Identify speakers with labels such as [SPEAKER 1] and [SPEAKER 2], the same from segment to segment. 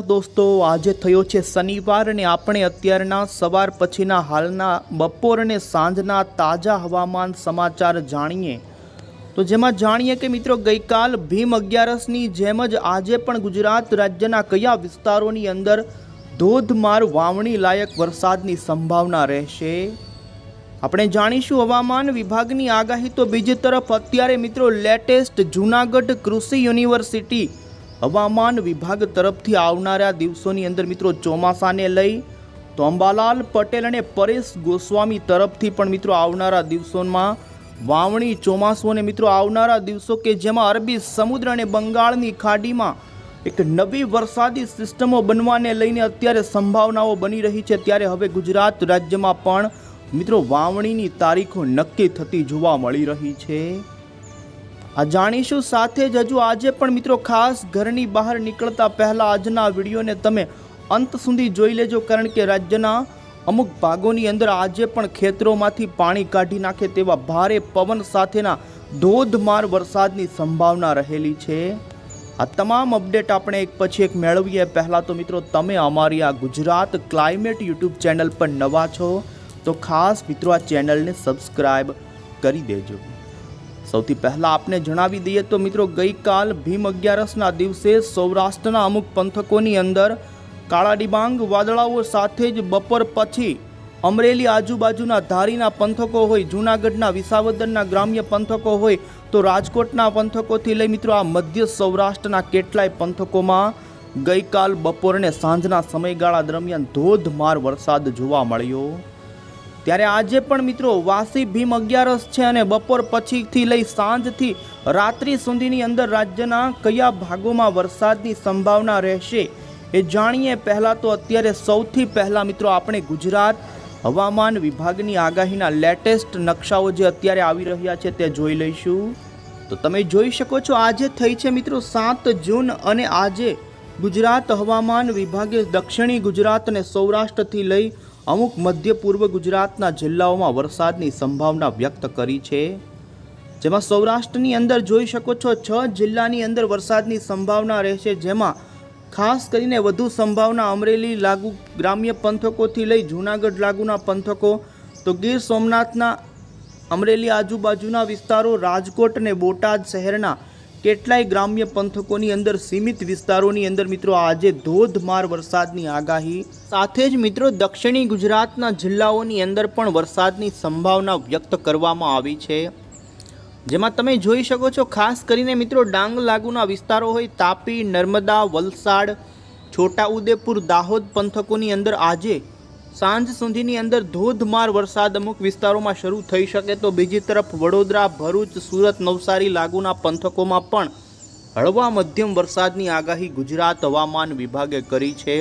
[SPEAKER 1] દોસ્તો, આજે થયો છે શનિવાર અને આપણે અત્યારના સવાર પછીના હાલના બપોર અને સાંજના તાજા હવામાન સમાચાર જાણીએ. તો જેમાં જાણીએ કે મિત્રો, ગઈકાલ ભીમ અગિયારસની જેમ જ આજે પણ ગુજરાત રાજ્યના કયા વિસ્તારોની અંદર ધોધમાર વાવણી લાયક વરસાદની સંભાવના રહેશે? આપણે જાણીશું હવામાન વિભાગની આગાહી. તો બીજી તરફ, અત્યારે મિત્રો લેટેસ્ટ જૂનાગઢ કૃષિ યુનિવર્સિટી હવામાન વિભાગ તરફથી આવનારા દિવસોની અંદર મિત્રો ચોમાસાને લઈ તો અંબાલાલ પટેલ અને પરેશ ગોસ્વામી તરફથી પણ મિત્રો આવનારા દિવસોમાં વાવણી ચોમાસું અને મિત્રો આવનારા દિવસો કે જેમાં અરબી સમુદ્ર અને બંગાળની ખાડીમાં એક નવી વરસાદી સિસ્ટમો બનવાને લઈને અત્યારે સંભાવનાઓ બની રહી છે. ત્યારે હવે ગુજરાત રાજ્યમાં પણ મિત્રો વાવણીની તારીખો નક્કી થતી જોવા મળી રહી છે. આ જાણીશું સાથે જ હજુ આજે પણ મિત્રો ખાસ ઘરની બહાર નીકળતા પહેલાં આજના વિડીયોને તમે અંત સુધી જોઈ લેજો, કારણ કે રાજ્યના અમુક ભાગોની અંદર આજે પણ ખેતરોમાંથી પાણી કાઢી નાખે તેવા ભારે પવન સાથેના ધોધમાર વરસાદની સંભાવના રહેલી છે. આ તમામ અપડેટ આપણે એક પછી એક મેળવીએ. પહેલાં તો મિત્રો તમે અમારી આ ગુજરાત ક્લાઇમેટ યુટ્યુબ ચેનલ પર નવા છો, તો ખાસ મિત્રો આ ચેનલને સબસ્ક્રાઈબ કરી દેજો. સૌથી પહેલાં આપને જણાવી દઈએ તો મિત્રો, ગઈકાલ ભીમ અગિયારસના દિવસે સૌરાષ્ટ્રના અમુક પંથકોની અંદર કાળા ડિબાંગ વાદળાઓ સાથે જ બપોર પછી અમરેલી આજુબાજુના ધારીના પંથકો હોય, જૂનાગઢના વિસાવદરના ગ્રામ્ય પંથકો હોય, તો રાજકોટના પંથકોથી લઈ મિત્રો, આ મધ્ય સૌરાષ્ટ્રના કેટલાય પંથકોમાં ગઈકાલ બપોરને સાંજના સમયગાળા દરમિયાન ધોધમાર વરસાદ જોવા મળ્યો. ત્યારે આજે પણ મિત્રો વાસી ભીમ અગિયારસ છે અને બપોર પછીથી લઈ સાંજથી રાત્રિ સુધીની અંદર રાજ્યના કયા ભાગોમાં વરસાદની સંભાવના રહેશે એ જાણીએ. પહેલાં તો અત્યારે સૌથી પહેલાં મિત્રો આપણે ગુજરાત હવામાન વિભાગની આગાહીના લેટેસ્ટ નકશાઓ જે અત્યારે આવી રહ્યા છે તે જોઈ લઈશું. તો તમે જોઈ શકો છો આજે થઈ છે મિત્રો સાત જૂન અને આજે ગુજરાત હવામાન વિભાગે દક્ષિણી ગુજરાત અને સૌરાષ્ટ્રથી લઈ અમુક મધ્ય પૂર્વ ગુજરાતના જિલ્લાઓમાં વરસાદની સંભાવના વ્યક્ત કરી છે. જેમાં સૌરાષ્ટ્રની અંદર જોઈ શકો છો, છ જિલ્લાની અંદર વરસાદની સંભાવના રહેશે. જેમાં ખાસ કરીને વધુ સંભાવના અમરેલી લાગુ ગ્રામ્ય પંથકોથી લઈ જૂનાગઢ લાગુના પંથકો, તો ગીર સોમનાથના અમરેલી આજુબાજુના વિસ્તારો, રાજકોટ અને બોટાદ શહેરના કેટલાય ગ્રામ્ય પંથકોની અંદર સીમિત વિસ્તારોની અંદર મિત્રો આજે ધોધમાર વરસાદની આગાહી. સાથે જ મિત્રો દક્ષિણી ગુજરાતના જિલ્લાઓની અંદર પણ વરસાદની સંભાવના વ્યક્ત કરવામાં આવી છે. જેમાં તમે જોઈ શકો છો, ખાસ કરીને મિત્રો ડાંગ લાગુના વિસ્તારો હોય તાપી, નર્મદા, વલસાડ, છોટાઉદેપુર, દાહોદ પંથકોની અંદર આજે સાંજ સુધીની અંદર ધોધમાર વરસાદ અમુક વિસ્તારોમાં શરૂ થઈ શકે તો બીજી તરફ વડોદરા, ભરૂચ, સુરત, નવસારી લાગુના પંથકોમાં પણ હળવા મધ્યમ વરસાદની આગાહી ગુજરાત હવામાન વિભાગે કરી છે.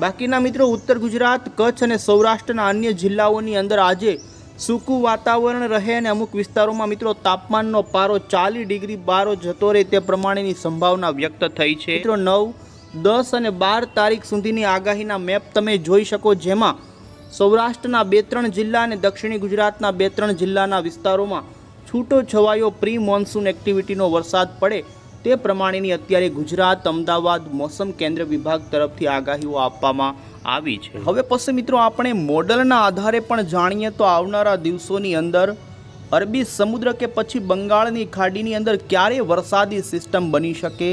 [SPEAKER 1] બાકીના મિત્રો, ઉત્તર ગુજરાત, કચ્છ અને સૌરાષ્ટ્રના અન્ય જિલ્લાઓની અંદર આજે સૂકું વાતાવરણ રહે અને અમુક વિસ્તારોમાં મિત્રો તાપમાનનો પારો ચાલીસ ડિગ્રી બારો જતો રહે તે પ્રમાણેની સંભાવના વ્યક્ત થઈ છે. મિત્રો, નવ દસ અને બાર તારીખ સુધીની આગાહીના મેપ તમે જોઈ શકો જેમાં સૌરાષ્ટ્રના બે ત્રણ જિલ્લા અને દક્ષિણી ગુજરાતના બે ત્રણ જિલ્લાના વિસ્તારોમાં છૂટો છવાયો પ્રી મોન્સૂન એક્ટિવિટીનો વરસાદ પડે તે પ્રમાણેની અત્યારે ગુજરાત, અમદાવાદ, મોસમ કેન્દ્ર વિભાગ તરફથી આગાહીઓ આપવામાં આવી છે. હવે પછી મિત્રો આપણે મોડલના આધારે પણ જાણીએ તો આવનારા દિવસોની અંદર અરબી સમુદ્ર કે પછી બંગાળની ખાડીની અંદર ક્યારે વરસાદી સિસ્ટમ બની શકે?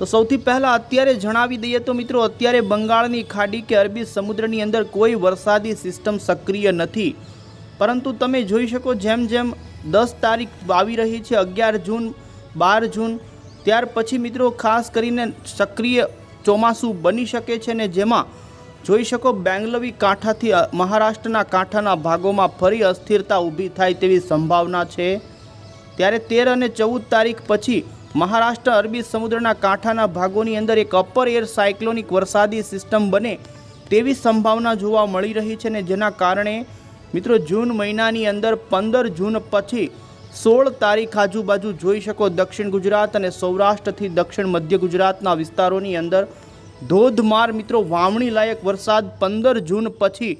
[SPEAKER 1] તો સૌથી પહેલાં અત્યારે જણાવી દઈએ તો મિત્રો, અત્યારે બંગાળની ખાડી કે અરબી સમુદ્રની અંદર કોઈ વરસાદી સિસ્ટમ સક્રિય નથી. પરંતુ તમે જોઈ શકો જેમ જેમ દસ તારીખ આવી રહી છે, અગિયાર જૂન, બાર જૂન, ત્યાર પછી મિત્રો ખાસ કરીને સક્રિય ચોમાસું બની શકે છે ને જેમાં જોઈ શકો બેંગલવી કાંઠાથી મહારાષ્ટ્રના કાંઠાના ભાગોમાં ફરી અસ્થિરતા ઊભી થાય તેવી સંભાવના છે. ત્યારે તેર અને ચૌદ તારીખ પછી મહારાષ્ટ્ર, અરબી સમુદ્રના કાંઠાના ભાગોની અંદર એક અપર એર સાયક્લોનિક વરસાદી સિસ્ટમ બને તેવી સંભાવના જોવા મળી રહી છે ને જેના કારણે મિત્રો જૂન મહિનાની અંદર પંદર જૂન પછી સોળ તારીખ આજુબાજુ જોઈ શકો દક્ષિણ ગુજરાત અને સૌરાષ્ટ્રથી દક્ષિણ મધ્ય ગુજરાતના વિસ્તારોની અંદર ધોધમાર મિત્રો વાવણી લાયક વરસાદ પંદર જૂન પછી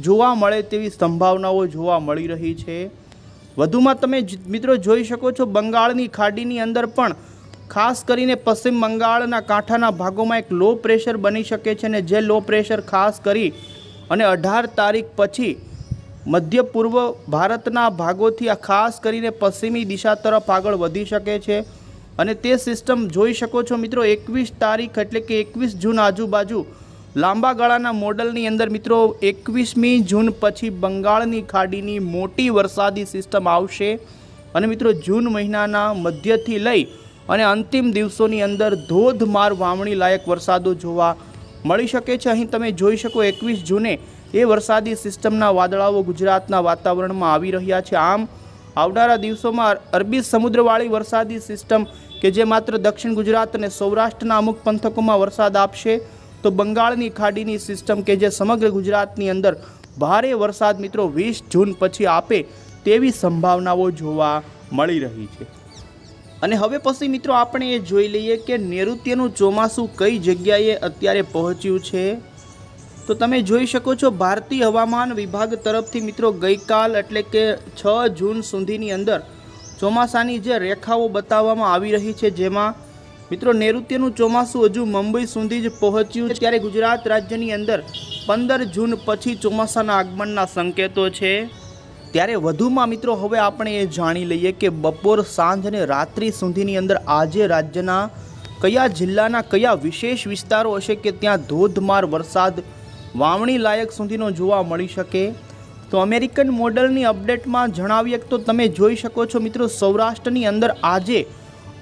[SPEAKER 1] જોવા મળે તેવી સંભાવનાઓ જોવા મળી રહી છે. વધુમાં તમે મિત્રો જોઈ શકો છો બંગાળની ખાડીની અંદર પણ ખાસ કરીને પશ્ચિમ બંગાળના કાંઠાના ભાગોમાં એક લો પ્રેશર બની શકે છે અને જે લો પ્રેશર ખાસ કરી અને અઢાર તારીખ પછી મધ્ય પૂર્વ ભારતના ભાગોથી આ ખાસ કરીને પશ્ચિમી દિશા તરફ આગળ વધી શકે છે. અને તે સિસ્ટમ જોઈ શકો છો મિત્રો એકવીસ તારીખ એટલે કે એકવીસ જૂન આજુબાજુ લાંબા ગાળાના મોડલની અંદર મિત્રો એકવીસમી જૂન પછી બંગાળની ખાડીની મોટી વરસાદી સિસ્ટમ આવશે. અને મિત્રો જૂન મહિનાના મધ્યથી લઈ અને અંતિમ દિવસોની અંદર ધોધમાર વાવણી લાયક વરસાદો જોવા મળી શકે છે. અહીં તમે જોઈ શકો એકવીસ જૂને એ વરસાદી સિસ્ટમના વાદળાઓ ગુજરાતના વાતાવરણમાં આવી રહ્યા છે. આમ, આવનારા દિવસોમાં અરબી સમુદ્રવાળી વરસાદી સિસ્ટમ કે જે માત્ર દક્ષિણ ગુજરાત અને સૌરાષ્ટ્રના અમુક પંથકોમાં વરસાદ આપશે તો બંગાળની ખાડીની સિસ્ટમ કે જે સમગ્ર ગુજરાતની અંદર ભારે વરસાદ મિત્રો વીસ જૂન પછી આપે તેવી સંભાવનાઓ જોવા મળી રહી છે. અને હવે પછી મિત્રો આપણે એ જોઈ લઈએ કે નૈઋત્યનું ચોમાસું કઈ જગ્યાએ અત્યારે પહોંચ્યું છે? તો તમે જોઈ શકો છો ભારતીય હવામાન વિભાગ તરફથી મિત્રો ગઈકાલ એટલે કે છ જૂન સુધીની અંદર ચોમાસાની જે રેખાઓ બતાવવામાં આવી રહી છે જેમાં મિત્રો, નૈઋત્યનું ચોમાસું હજુ મુંબઈ સુધી જ પહોંચ્યું ત્યારે ગુજરાત રાજ્યની અંદર પંદર જૂન પછી ચોમાસાના આગમનના સંકેતો છે. ત્યારે વધુમાં મિત્રો, હવે આપણે એ જાણી લઈએ કે બપોર સાંજ અને રાત્રિ સુધીની અંદર આજે રાજ્યના કયા જિલ્લાના કયા વિશેષ વિસ્તારો હશે કે ત્યાં ધોધમાર વરસાદ વાવણી લાયક સુધીનો જોવા મળી શકે? તો અમેરિકન મોડલની અપડેટમાં જણાવીએ તો તમે જોઈ શકો છો મિત્રો, સૌરાષ્ટ્રની અંદર આજે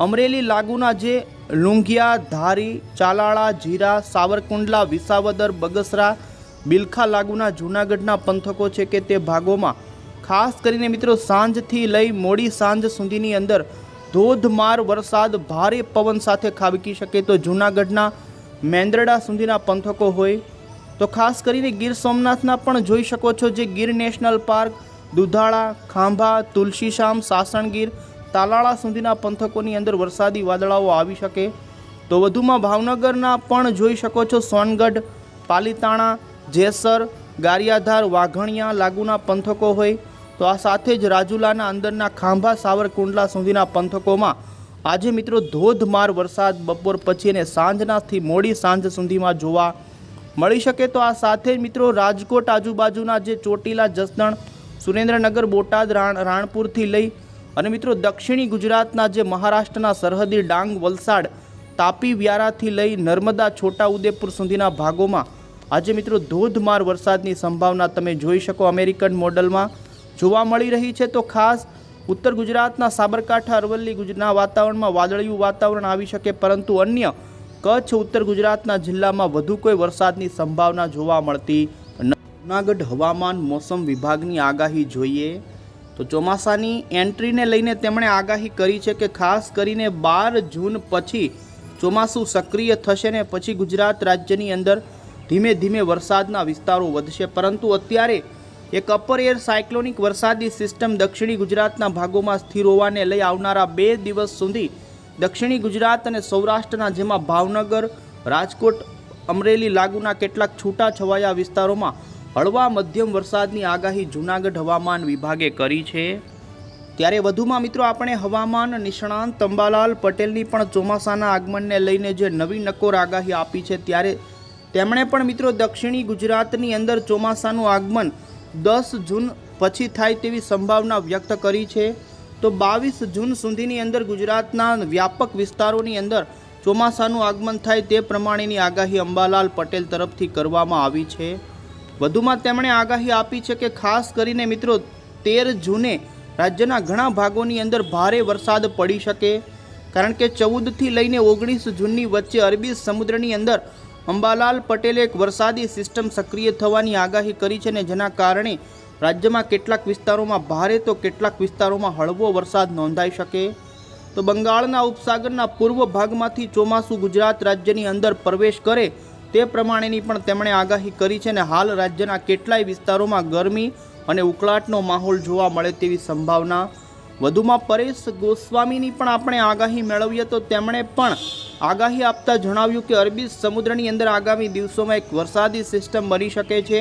[SPEAKER 1] અમરેલી લાગુના જે લુંઘિયા ધારી ચાલાળા, જીરા, સાવરકુંડલા, વિસાવદર, બગસરા, બિલખા લાગુના જૂનાગઢના પંથકો છે કે તે ભાગોમાં. ખાસ કરીને મિત્રો સાંજથી લઈ મોડી સાંજ સુધીની અંદર ધોધમાર વરસાદ ભારે પવન સાથે ખાબકી શકે તો જૂનાગઢના મેંદરડા સુધીના પંથકો હોય. તો ખાસ કરીને ગીર સોમનાથના પણ જોઈ શકો છો જે ગીર નેશનલ પાર્ક, દુધાળા, ખાંભા, તુલસીશામ, સાસણગીર તાલાળા સુધીના પંથકોની અંદર વરસાદી વાદળાઓ આવી શકે તો વધુમાં ભાવનગરના પણ જોઈ શકો છો સોનગઢ, પાલીતાણા, જેસર, ગારિયાધાર, વાઘણિયા લાગુના પંથકો હોય. તો આ સાથે જ રાજુલાના અંદરના ખાંભા, સાવરકુંડલા સુધીના પંથકોમાં આજે મિત્રો ધોધમાર વરસાદ બપોર પછી અને સાંજનાથી મોડી સાંજ સુધીમાં જોવા મળી શકે. તો આ સાથે જ મિત્રો રાજકોટ આજુબાજુના જે ચોટીલા જસદણ, સુરેન્દ્રનગર, બોટાદ, રાણ, રાણપુરથી લઈ અને મિત્રો, દક્ષિણી ગુજરાતના જે મહારાષ્ટ્રના સરહદી ડાંગ, વલસાડ, તાપી, વ્યારાથી લઈ નર્મદા, છોટાઉદેપુર સુધીના ભાગોમાં આજે મિત્રો ધોધમાર વરસાદની સંભાવના તમે જોઈ શકો અમેરિકન મોડલમાં. જોવા મળી રહી છે તો ખાસ ઉત્તર ગુજરાતના સાબરકાંઠા, અરવલ્લી ગુજરાતના વાતાવરણમાં વાદળિયું વાતાવરણ આવી શકે, પરંતુ અન્ય કચ્છ, ઉત્તર ગુજરાતના જિલ્લામાં વધુ કોઈ વરસાદની સંભાવના જોવા મળતી જૂનાગઢ હવામાન મોસમ વિભાગની આગાહી જોઈએ. તો ચોમાસાની એન્ટ્રીને લઈને તેમણે આગાહી કરી છે કે ખાસ કરીને બાર જૂન પછી ચોમાસું સક્રિય થશે ને પછી ગુજરાત રાજ્યની અંદર ધીમે ધીમે વરસાદના વિસ્તારો વધશે. પરંતુ અત્યારે એક અપર એર સાયક્લોનિક વરસાદી સિસ્ટમ દક્ષિણી ગુજરાતના ભાગોમાં સ્થિર હોવાને લઈ આવનારા બે દિવસ સુધી દક્ષિણી ગુજરાત અને સૌરાષ્ટ્રના જેમાં ભાવનગર, રાજકોટ, અમરેલી લાગુના કેટલાક છૂટાછવાયા વિસ્તારોમાં હળવા મધ્યમ વરસાદની આગાહી જૂનાગઢ હવામાન વિભાગે કરી છે. ત્યારે વધુમાં મિત્રો આપણે હવામાન નિષ્ણાંત તંબાલાલ પટેલની પણ ચોમાસાના આગમનને લઈને જે નવી નકોર આગાહી આપી છે ત્યારે તેમણે પણ મિત્રો દક્ષિણી ગુજરાતની અંદર ચોમાસાનું આગમન દસ જૂન પછી થાય તેવી સંભાવના વ્યક્ત કરી છે. તો બાવીસ જૂન સુધીની અંદર ગુજરાતના વ્યાપક વિસ્તારોની અંદર ચોમાસાનું આગમન થાય તે પ્રમાણેની આગાહી અંબાલાલ પટેલ તરફથી કરવામાં આવી છે. વધુમાં તેમણે આગાહી આપી છે કે ખાસ કરીને મિત્રો, તેર જૂને રાજ્યના ઘણા ભાગોની અંદર ભારે વરસાદ પડી શકે. કારણ કે ચૌદથી લઈને ઓગણીસ જૂનની વચ્ચે અરબી સમુદ્રની અંદર અંબાલાલ પટેલે એક વરસાદી સિસ્ટમ સક્રિય થવાની આગાહી કરી છે ને જેના કારણે રાજ્યમાં કેટલાક વિસ્તારોમાં ભારે તો કેટલાક વિસ્તારોમાં હળવો વરસાદ નોંધાઈ શકે. તો બંગાળના ઉપસાગરના પૂર્વ ભાગમાંથી ચોમાસું ગુજરાત રાજ્યની અંદર પ્રવેશ કરે તે પ્રમાણેની પણ તેમણે આગાહી કરી છે ને હાલ રાજ્યના કેટલાય વિસ્તારોમાં ગરમી અને ઉકળાટનો માહોલ જોવા મળે તેવી સંભાવના. વધુમાં પરેશ ગોસ્વામીની પણ આપણે આગાહી મેળવીએ તો તેમણે પણ આગાહી આપતા જણાવ્યું કે અરબી સમુદ્રની અંદર આગામી દિવસોમાં એક વરસાદી સિસ્ટમ બની શકે છે,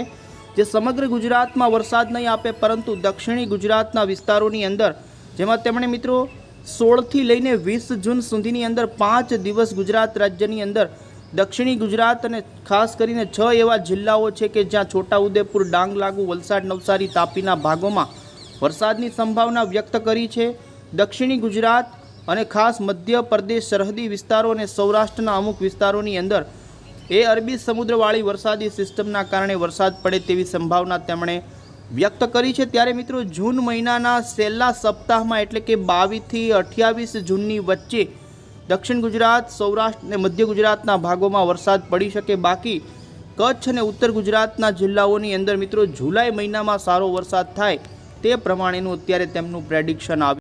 [SPEAKER 1] જે સમગ્ર ગુજરાતમાં વરસાદ નહીં આપે, પરંતુ દક્ષિણી ગુજરાતના વિસ્તારોની અંદર, જેમાં તેમણે મિત્રો સોળથી લઈને વીસ જૂન સુધીની અંદર પાંચ દિવસ ગુજરાત રાજ્યની અંદર દક્ષિણી ગુજરાત અને ખાસ કરીને છ એવા જિલ્લાઓ છે કે જ્યાં છોટાઉદેપુર ડાંગ લાગુ વલસાડ, નવસારી તાપીના ભાગોમાં વરસાદની સંભાવના વ્યક્ત કરી છે. દક્ષિણી ગુજરાત અને ખાસ મધ્ય પ્રદેશ સરહદી વિસ્તારો અને સૌરાષ્ટ્રના અમુક વિસ્તારોની અંદર એ અરબી સમુદ્રવાળી વરસાદી સિસ્ટમના કારણે વરસાદ પડે તેવી સંભાવના તેમણે વ્યક્ત કરી છે. ત્યારે મિત્રો, જૂન મહિનાના છેલ્લા સપ્તાહમાં એટલે કે બાવીસથી અઠ્યાવીસ જૂનની વચ્ચે દક્ષિણ ગુજરાત, સૌરાષ્ટ્ર અને મધ્ય ગુજરાતના ભાગોમાં વરસાદ પડી શકે બાકી કચ્છ અને ઉત્તર ગુજરાતના જિલ્લાઓની અંદર મિત્રો જુલાઈ મહિનામાં સારો વરસાદ થાય તે પ્રમાણેનું અત્યારે તેમનું પ્રેડિક્શન આવ્યું.